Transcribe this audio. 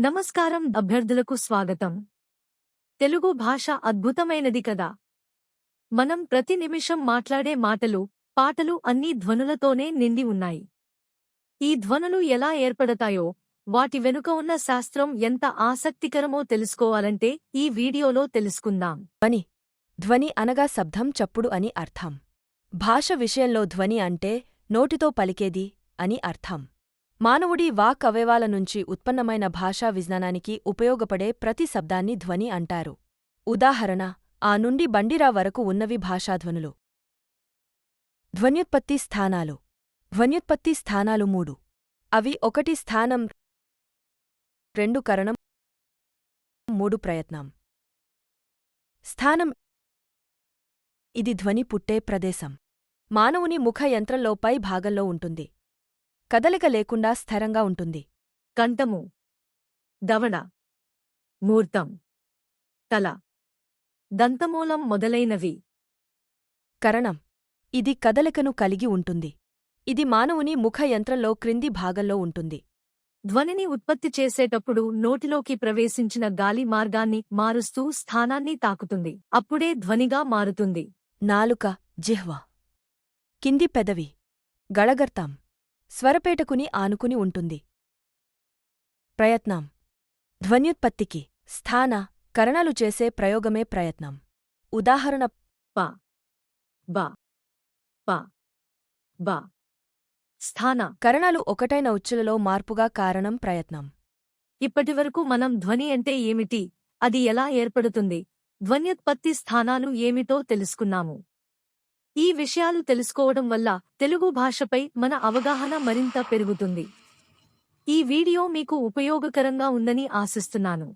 నమస్కారం అభ్యర్థులకు స్వాగతం. తెలుగు భాష అద్భుతమైనది కదా. మనం ప్రతి నిమిషం మాట్లాడే మాటలు పాటలు అన్నీ ధ్వనులతోనే నిండి ఉన్నాయి. ఈ ధ్వనులు ఎలా ఏర్పడతాయో వాటి వెనుక ఉన్న శాస్త్రం ఎంత ఆసక్తికరమో తెలుసుకోవాలంటే ఈ వీడియోలో తెలుసుకుందాం. ధ్వని. ధ్వని అనగా శబ్దం చప్పుడు అని అర్థం. భాష విషయంలో ధ్వని అంటే నోటితో పలికేది అని అర్థం. మానవుడి వాక్ అవయవాల నుంచి ఉత్పన్నమైన భాషా విజ్ఞానానికి ఉపయోగపడే ప్రతి శబ్దాన్ని ధ్వని అంటారు. ఉదాహరణ ఆ నుండి బండిరా వరకు ఉన్నవి భాషాధ్వనులు. ధ్వన్యుత్పత్తి స్థానాలు. ధ్వన్యుత్పత్తి స్థానాలు మూడు. అవి ఒకటి స్థానం రెండు కరణం మూడు ప్రయత్నం. స్థానం ఇది ధ్వని పుట్టే ప్రదేశం. మానవుని ముఖ యంత్రంలో పై భాగంలో ఉంటుంది. కదలిక లేకుండా స్థిరంగా ఉంటుంది. కంఠము దవడ మూర్తం తల దంతమూలం మొదలైనవి. కరణం ఇది కదలికను కలిగి ఉంటుంది. ఇది మానవుని ముఖ యంత్రంలో క్రింది భాగంలో ఉంటుంది. ధ్వనిని ఉత్పత్తి చేసేటప్పుడు నోటిలోకి ప్రవేశించిన గాలి మార్గాన్ని మారుస్తూ స్థానాన్ని తాకుతుంది. అప్పుడే ధ్వనిగా మారుతుంది. నాలుక జిహ్వ. కింది పెదవి. గళగర్తాం. స్వరపేటకుని ఆనుకుని ఉంటుంది. ప్రయత్నం. ధ్వన్యుత్పత్తికి స్థాన కరణాలు చేసే ప్రయోగమే ప్రయత్నం. ఉదాహరణ ప. బ. ప. బ. స్థాన కరణాలు ఒకటైన ఉచ్చులలో మార్పుగా కారణం ప్రయత్నం. ఇప్పటివరకు మనం ధ్వని అంటే ఏమిటి? అది ఎలా ఏర్పడుతుంది? ధ్వన్యుత్పత్తి స్థానాలు ఏమిటో తెలుసుకున్నాము. ఈ విషయాలు తెలుసుకోవడం వల్ల తెలుగు భాషపై మన అవగాహన మరింత పెరుగుతుంది. ఈ వీడియో మీకు ఉపయోగకరంగా ఉందని ఆశిస్తున్నాను.